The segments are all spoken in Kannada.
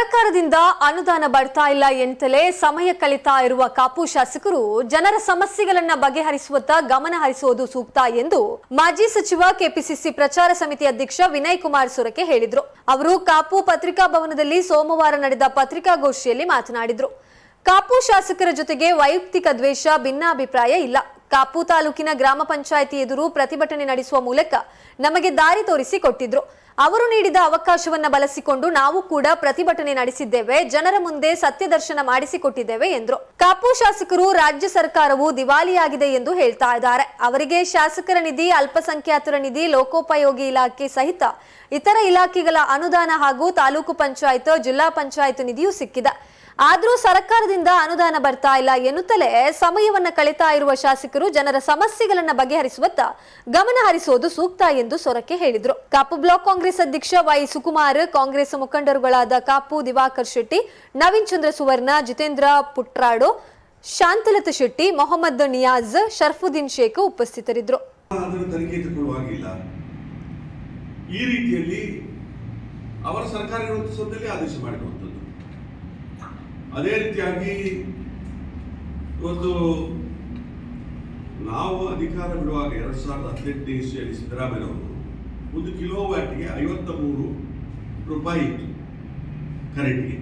ಸರ್ಕಾರದಿಂದ ಅನುದಾನ ಬರ್ತಾ ಇಲ್ಲ ಎಂತಲೇ ಸಮಯ ಕಲಿತಾ ಇರುವ ಕಾಪು ಶಾಸಕರು ಜನರ ಸಮಸ್ಯೆಗಳನ್ನ ಬಗೆಹರಿಸುವತ್ತ ಗಮನ ಹರಿಸುವುದು ಸೂಕ್ತ ಎಂದು ಮಾಜಿ ಸಚಿವ ಕೆಪಿಸಿಸಿ ಪ್ರಚಾರ ಸಮಿತಿ ಅಧ್ಯಕ್ಷ ವಿನಯ್ ಕುಮಾರ್ ಸುರಕೆ ಹೇಳಿದ್ರು. ಅವರು ಕಾಪು ಪತ್ರಿಕಾ ಭವನದಲ್ಲಿ ಸೋಮವಾರ ನಡೆದ ಪತ್ರಿಕಾಗೋಷ್ಠಿಯಲ್ಲಿ ಮಾತನಾಡಿದ್ರು. ಕಾಪು ಶಾಸಕರ ಜೊತೆಗೆ ವೈಯಕ್ತಿಕ ದ್ವೇಷ, ಭಿನ್ನಾಭಿಪ್ರಾಯ ಇಲ್ಲ. ಕಾಪು ತಾಲೂಕಿನ ಗ್ರಾಮ ಪಂಚಾಯಿತಿ ಎದುರು ಪ್ರತಿಭಟನೆ ನಡೆಸುವ ಮೂಲಕ ನಮಗೆ ದಾರಿ ತೋರಿಸಿ ಕೊಟ್ಟಿದ್ರು ಅವರು ನೀಡಿದ ಅವಕಾಶವನ್ನ ಬಳಸಿಕೊಂಡು ನಾವು ಕೂಡ ಪ್ರತಿಭಟನೆ ನಡೆಸಿದ್ದೇವೆ. ಜನರ ಮುಂದೆ ಸತ್ಯದರ್ಶನ ಮಾಡಿಸಿಕೊಟ್ಟಿದ್ದೇವೆ ಎಂದರು. ಕಾಪು ಶಾಸಕರು ರಾಜ್ಯ ಸರ್ಕಾರವು ದಿವಾಳಿಯಾಗಿದೆ ಎಂದು ಹೇಳ್ತಾ ಇದ್ದಾರೆ. ಅವರಿಗೆ ಶಾಸಕರ ನಿಧಿ, ಅಲ್ಪಸಂಖ್ಯಾತರ ನಿಧಿ, ಲೋಕೋಪಯೋಗಿ ಇಲಾಖೆ ಸಹಿತ ಇತರ ಇಲಾಖೆಗಳ ಅನುದಾನ ಹಾಗೂ ತಾಲೂಕು ಪಂಚಾಯತ್, ಜಿಲ್ಲಾ ಪಂಚಾಯತ್ ನಿಧಿಯೂ ಸಿಕ್ಕಿದೆ. ಆದ್ರೂ ಸರ್ಕಾರದಿಂದ ಅನುದಾನ ಬರ್ತಾ ಇಲ್ಲ ಎನ್ನುತ್ತಲೇ ಸಮಯವನ್ನ ಕಳೀತಾ ಇರುವ ಶಾಸಕರು ಜನರ ಸಮಸ್ಯೆಗಳನ್ನ ಬಗೆಹರಿಸುವತ್ತ ಗಮನ ಹರಿಸುವುದು ಸೂಕ್ತ ಎಂದು ಸೊರಕೆ ಹೇಳಿದರು. ಕಾಪು ಬ್ಲಾಕ್ ಕಾಂಗ್ರೆಸ್ ಅಧ್ಯಕ್ಷ ವೈ ಸುಕುಮಾರ್, ಕಾಂಗ್ರೆಸ್ ಮುಖಂಡರುಗಳಾದ ಕಾಪು ದಿವಾಕರ್ ಶೆಟ್ಟಿ, ನವೀನ್ ಚಂದ್ರ ಸುವರ್ಣ, ಜಿತೇಂದ್ರ ಪುಟ್ರಾಡು, ಶಾಂತಲತಾ ಶೆಟ್ಟಿ, ಮೊಹಮ್ಮದ್ ನಿಯಾಜ್, ಶರ್ಫುದ್ದೀನ್ ಶೇಖ್ ಉಪಸ್ಥಿತರಿದ್ದರು ಈ ರೀತಿಯಲ್ಲಿ ಅವರ ಸಂದರ್ಭದಲ್ಲಿ ಆದೇಶ ಮಾಡಿರುವಂಥದ್ದು ಅದೇ ರೀತಿಯಾಗಿ ಇವತ್ತು ನಾವು ಅಧಿಕಾರ ಬಿಡುವಾಗ ಎರಡ್ ಸಾವಿರದ ಹದಿನೆಂಟನೇ ಇಸ್ವಿಯಲ್ಲಿ ಸಿದ್ದರಾಮಯ್ಯವರು ಒಂದು ಕಿಲೋ ವ್ಯಾಟ್ಗೆ ಐವತ್ತ ಮೂರು ರೂಪಾಯಿ ಇತ್ತು ಕರೆಂಟ್ಗೆ.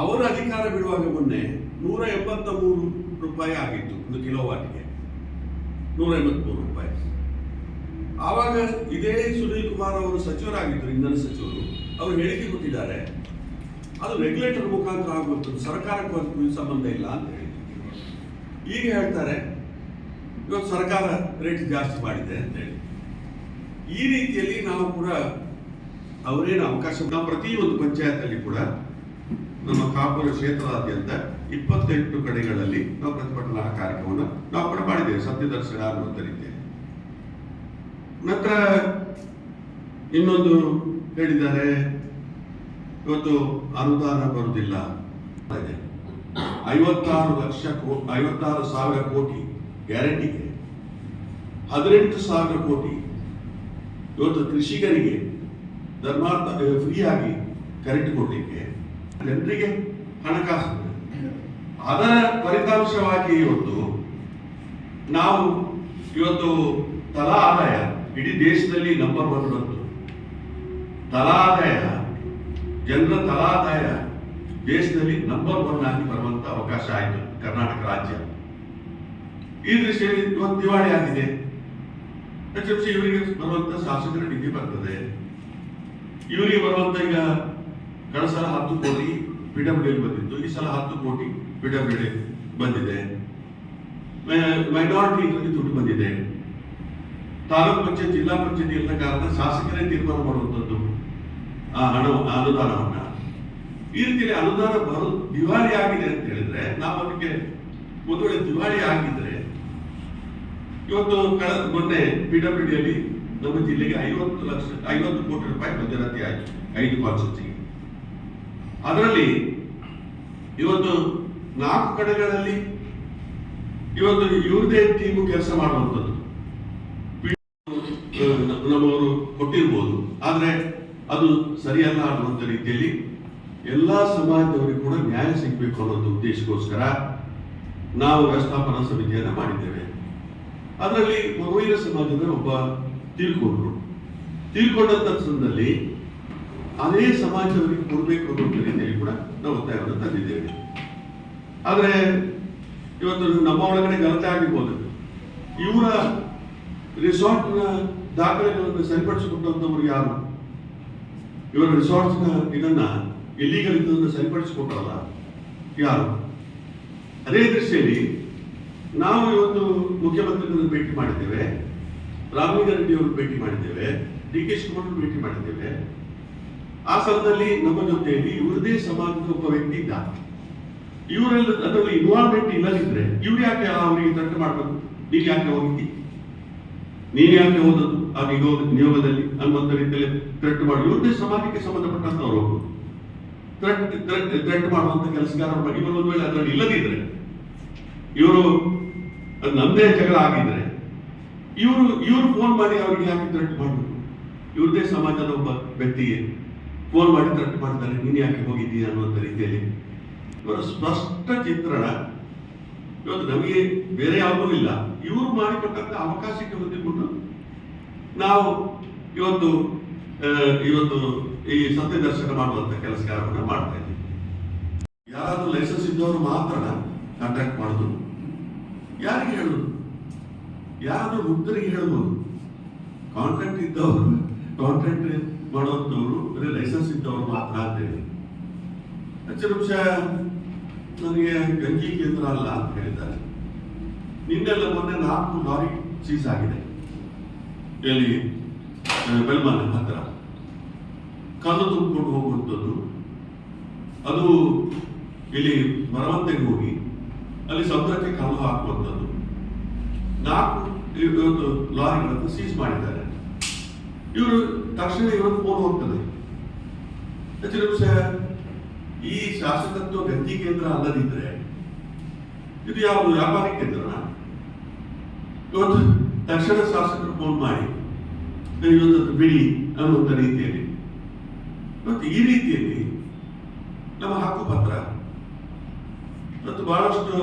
ಅವರ ಅಧಿಕಾರ ಬಿಡುವಾಗ ಮೊನ್ನೆ ನೂರ ಎಂಬತ್ತ ಮೂರು ರೂಪಾಯಿ ಆಗಿತ್ತು ಒಂದು ಕಿಲೋ ವಾಟ್ಗೆ ನೂರ ಎಂಬತ್ಮೂರು ರೂಪಾಯಿ. ಆವಾಗ ಇದೇ ಸುನೀಲ್ ಕುಮಾರ್ ಅವರು ಸಚಿವರಾಗಿದ್ದರು, ಇಂಧನ ಸಚಿವರು. ಅವರು ಹೇಳಿಕೆ ಕೊಟ್ಟಿದ್ದಾರೆ ಅದು ರೆಗ್ಯುಲೇಟರ್ ಮುಖಾಂತರ ಆಗುವಂಥದ್ದು, ಸರ್ಕಾರಕ್ಕೂ ಸಂಬಂಧ ಇಲ್ಲ ಅಂತ ಹೇಳಿ. ಈಗ ಹೇಳ್ತಾರೆ ಇವತ್ತು ಸರ್ಕಾರ ರೇಟ್ ಜಾಸ್ತಿ ಮಾಡಿದೆ ಅಂತ ಹೇಳಿ. ಈ ರೀತಿಯಲ್ಲಿ ನಾವು ಕೂಡ ಅವರೇನು ಅವಕಾಶ ನಾವು ಪ್ರತಿಯೊಂದು ಪಂಚಾಯತಲ್ಲಿ ಕೂಡ ನಮ್ಮ ಕಾಪುರ ಕ್ಷೇತ್ರದಾದ್ಯಂತ ಇಪ್ಪತ್ತೆಂಟು ಕಡೆಗಳಲ್ಲಿ ನಾವು ಪ್ರತಿಭಟನಾ ಕಾರ್ಯಕ್ರಮವನ್ನು ನಾವು ಕೂಡ ಮಾಡಿದ್ದೇವೆ ಸತ್ಯದರ್ಶನ ಅನ್ನುವಂಥ ರೀತಿಯಲ್ಲಿ. ನಂತರ ಇನ್ನೊಂದು ಹೇಳಿದ್ದಾರೆ ಇವತ್ತು ಅನುದಾನ ಬರುವುದಿಲ್ಲ. ಐವತ್ತಾರು ಲಕ್ಷ ಐವತ್ತಾರು ಸಾವಿರ ಕೋಟಿ ಗ್ಯಾರಂಟಿಗೆ ಹದಿನೆಂಟು ಸಾವಿರ ಕೋಟಿ. ಇವತ್ತು ಕೃಷಿಕರಿಗೆ ಧರ್ಮಾರ್ಥ ಫ್ರೀಯಾಗಿ ಕರೆಂಟ್ ಕೊಡಲಿಕ್ಕೆ ಜನರಿಗೆ ಹಣಕಾಸು ಅದರ ಫಲಿತಾಂಶವಾಗಿ ಇವತ್ತು ನಾವು ಇವತ್ತು ತಲಾ ಆದಾಯ ಇಡೀ ದೇಶದಲ್ಲಿ ನಂಬರ್ ಒನ್ ಬಂತು. ತಲಾ ಆದಾಯ ಜನರ ತಲಾದಾಯ ದೇಶದಲ್ಲಿ ನಂಬರ್ ಒನ್ ಆಗಿ ಬರುವಂತ ಅವಕಾಶ ಆಯಿತು ಕರ್ನಾಟಕ ರಾಜ್ಯ. ಈ ದೃಷ್ಟಿಯಲ್ಲಿ ಇವತ್ತು ದಿವಾಳಿ ಆಗಿದೆ. ಎಚ್ ಎಫ್ ಸಿ ಇವರಿಗೆ ಬರುವಂತ ಶಾಸಕರ ನಿಧಿ ಬರ್ತದೆ. ಇವರಿಗೆ ಬರುವಂತ ಈಗ ಕಳೆದ ಸಲ ಹತ್ತು ಕೋಟಿ ಪೀಠ ಡಬ್ಲ್ಯೂ ಬಂದಿತ್ತು. ಈ ಸಲ ಹತ್ತು ಕೋಟಿ ಪಿಡಬ್ಲ್ಯೂ ಬಂದಿದೆ. ಮೈನಾರಿಟಿ ದುಡ್ಡು ಬಂದಿದೆ. ತಾಲೂಕು ಪಂಚಾಯತ್, ಜಿಲ್ಲಾ ಪಂಚಾಯತ್ ಇಲ್ಲದ ಕಾರಣ ಶಾಸಕರೇ ತೀರ್ಮಾನ ಮಾಡುವಂಥದ್ದು ಆ ಹಣವನ್ನು ಅನುದಾನವನ್ನ ಈ ರೀತಿಯಲ್ಲಿ ಅನುದಾನ ಬರು ದಿವಾಳಿ ಆಗಿದೆ ಅಂತ ಹೇಳಿದ್ರೆ, ನಾವು ಅದಕ್ಕೆ ಒಂದು ವೇಳೆ ದಿವಾಳಿ ಆಗಿದ್ರೆ, ಇವತ್ತು ಕಳೆದ ಮೊನ್ನೆ ಪಿ ಡಬ್ಲ್ಯೂ ಡಿಯಲ್ಲಿ ನಮ್ಮ ಜಿಲ್ಲೆಗೆ ಐವತ್ತು ಲಕ್ಷ, ಐವತ್ತು ಕೋಟಿ ರೂಪಾಯಿ ಮಂಜೂರಾತಿ ಆಯಿತು, ಐದು ಪಾಲ್ಸಿಗೆ ಅದರಲ್ಲಿ ಇವತ್ತು ನಾಲ್ಕು ಕಡೆಗಳಲ್ಲಿ ಇವತ್ತು ಇವ್ರದೇ ಟೀಮು ಕೆಲಸ ಮಾಡುವಂಥದ್ದು. ನಮ್ಮವರು ಕೊಟ್ಟಿರ್ಬೋದು. ಆದ್ರೆ ಅದು ಸರಿಯಲ್ಲ ಅನ್ನುವಂಥ ರೀತಿಯಲ್ಲಿ ಎಲ್ಲ ಸಮಾಜದವರಿಗೂ ಕೂಡ ನ್ಯಾಯ ಸಿಗಬೇಕು ಅನ್ನೋದು ಉದ್ದೇಶಕ್ಕೋಸ್ಕರ ನಾವು ವ್ಯವಸ್ಥಾಪನಾ ಸಮಿತಿಯನ್ನು ಮಾಡಿದ್ದೇವೆ. ಅದರಲ್ಲಿ ಮಗುವಿನ ಸಮಾಜದ ಒಬ್ಬ ತೀರ್ಕೊಂಡ್ರು. ತೀರ್ಕೊಂಡಂತ ಸಂದರ್ಭದಲ್ಲಿ ಅದೇ ಸಮಾಜದವರಿಗೆ ಕೊಡಬೇಕು ಅನ್ನೋ ರೀತಿಯಲ್ಲಿ ಕೂಡ ನಾವು ಒತ್ತಾಯವನ್ನು ತಂದಿದ್ದೇವೆ. ಆದರೆ ಇವತ್ತು ನಮ್ಮ ಒಳಗಡೆ ಗಲತೆ ಆಗಿರ್ಬೋದು. ಇವರ ರಿಸಾರ್ಟ್ನ ದಾಖಲೆಗಳನ್ನು ಸರಿಪಡಿಸಿಕೊಟ್ಟಂಥವ್ರು ಯಾರು? ಇವರ ರಿಸಾರ್ಟ್ಸ್ನ ಇದನ್ನ ಇಲ್ಲಿಗಲ್ ಇದನ್ನು ಸರಿಪಡಿಸಿಕೊಟ್ಟಲ್ಲ ಯಾರು? ಅದೇ ದೃಷ್ಟಿಯಲ್ಲಿ ನಾವು ಇವತ್ತು ಮುಖ್ಯಮಂತ್ರಿಗಳನ್ನು ಭೇಟಿ ಮಾಡಿದ್ದೇವೆ ರಾಮಲಿಂಗಾರೆಡ್ಡಿ ಅವರು ಭೇಟಿ ಮಾಡಿದ್ದೇವೆ ಡಿ ಕೆ ಶಿವಕುಮಾರ್ ಭೇಟಿ ಮಾಡಿದ್ದೇವೆ. ಆ ಸ್ಥಳದಲ್ಲಿ ನಮ್ಮ ಜೊತೆಯಲ್ಲಿ ಇವರದೇ ಸಮಾಜದ ಒಬ್ಬ ವ್ಯಕ್ತಿ ಇದ್ದ. ಇವರೆಲ್ಲ ಅದರಲ್ಲಿ ಇನ್ವಾಲ್ವ್ಮೆಂಟ್ ಇಲ್ಲದಿದ್ರೆ ಇವ್ರು ಯಾಕೆ ಅವರಿಗೆ ತಂಟೆ ಮಾಡಬೇಕು? ನೀನು ಯಾಕೆ ಹೋಗಿ? ನೀನು ಯಾಕೆ ಹೋದದ್ದು? ಆ ನಿಯೋಗ ನಿಯೋಗದಲ್ಲಿ ಅನ್ನುವಂಥ ರೀತಿಯಲ್ಲಿ ಥ್ರೆಟ್ ಮಾಡಿ ಇವ್ರದೇ ಸಮಾಜಕ್ಕೆ ಸಂಬಂಧಪಟ್ಟಂತವ್ರು ಥ್ರೆಟ್ ಥ್ರೆಟ್ ಮಾಡುವಂತ ಕೆಲಸಗಾರ ಇವರು ಒಂದು ವೇಳೆ ಅದರಲ್ಲಿ ಇಲ್ಲದಿದ್ರೆ, ಇವರು ಅದು ನಮ್ದೇ ಜಗಳ ಆಗಿದ್ರೆ, ಇವರು ಇವರು ಫೋನ್ ಮಾಡಿ ಅವ್ರಿಗೆ ಯಾಕೆ ಥ್ರೆಟ್ ಮಾಡಬೇಕು ಇವ್ರದೇ ಸಮಾಜದ ಒಬ್ಬ ವ್ಯಕ್ತಿಗೆ ಫೋನ್ ಮಾಡಿ ಥ್ರೆಟ್ ಮಾಡ್ತಾರೆ, ನೀನು ಯಾಕೆ ಹೋಗಿದ್ದೀಯ ಅನ್ನುವಂಥ ರೀತಿಯಲ್ಲಿ. ಇವರ ಸ್ಪಷ್ಟ ಚಿತ್ರಣ ಇವತ್ತು ನಮಗೆ ಬೇರೆ ಯಾವುದೂ ಇಲ್ಲ. ಇವರು ಮಾಡಿಕೊಟ್ಟಂತ ಅವಕಾಶಕ್ಕೆ ಹೊಂದಿಕೊಂಡು ನಾವು ಇವತ್ತು ಇವತ್ತು ಈ ಸತ್ಯ ದರ್ಶನ ಮಾಡುವಂತ ಕೆಲಸ ಕಾರ್ಯವನ್ನು ಮಾಡ್ತಾ ಇದ್ದೀವಿ. ಯಾರಾದ್ರೂ ಲೈಸೆನ್ಸ್ ಇದ್ದವರು ಮಾತ್ರ ಕಾಂಟ್ಯಾಕ್ಟ್ ಮಾಡುದು. ಯಾರಿಗೆ ಹೇಳುದು? ಯಾರಾದ್ರೂ ಮುಗ್ಧರಿಗೆ ಹೇಳ್ಬೋದು. ಕಾಂಟ್ರಾಕ್ಟ್ ಇದ್ದವರು ಕಾಂಟ್ರಾಕ್ಟ್ ಮಾಡುವಂಥವ್ರು ಬರೀ ಲೈಸೆನ್ಸ್ ಇದ್ದವರು ಮಾತ್ರ ಅಂತೇಳಿ ಹೆಚ್ಚು ನಿಮಿಷ ನನಗೆ ಗಂಜಿ ಕೇಂದ್ರ ಅಲ್ಲ ಅಂತ ಹೇಳಿದ್ದಾರೆ. ನಿನ್ನೆಲ್ಲ ಮೊನ್ನೆ ನಾಲ್ಕು ಲಾರಿ ಸೀಸ್ ಆಗಿದೆ. ಎಲ್ಲಿ ಹತ್ರ ಹತ್ತಿರ ಕಲ್ಲು ತುಂಬಿಕೊಂಡು ಹೋಗುವಂಥದ್ದು, ಅದು ಇಲ್ಲಿ ಮರವಂತೆಗೆ ಹೋಗಿ, ಅಲ್ಲಿ ಸಮುದ್ರಕ್ಕೆ ಕಲ್ಲು ಹಾಕುವಂಥದ್ದು. ನಾಲ್ಕು ಇವತ್ತು ಲಾರಿಗಳನ್ನು ಸೀಸ್ ಮಾಡಿದ್ದಾರೆ. ಇವರು ತಕ್ಷಣ ಇವರು ಫೋನ್ ಹೋಗ್ತದೆ. ನಿಮಿಷ, ಈ ಶಾಸಕತ್ವ ಗದ್ದಿ ಕೇಂದ್ರ ಅಲ್ಲದಿದ್ರೆ, ಇದು ಯಾವುದು ವ್ಯಾಪಾರಿ ಕೇಂದ್ರನಾ? ಇವತ್ತು ತಕ್ಷಣ ಶಾಸಕರು ಫೋನ್ ಮಾಡಿ. ಇವತ್ತು ಬಿಡಿ ಅನ್ನುವಂಥ ರೀತಿಯಲ್ಲಿ. ಮತ್ತು ಈ ರೀತಿಯಲ್ಲಿ ನಮ್ಮ ಹಕ್ಕುಪತ್ರ ಪತ್ರ ಮತ್ತು ಬಹಳಷ್ಟು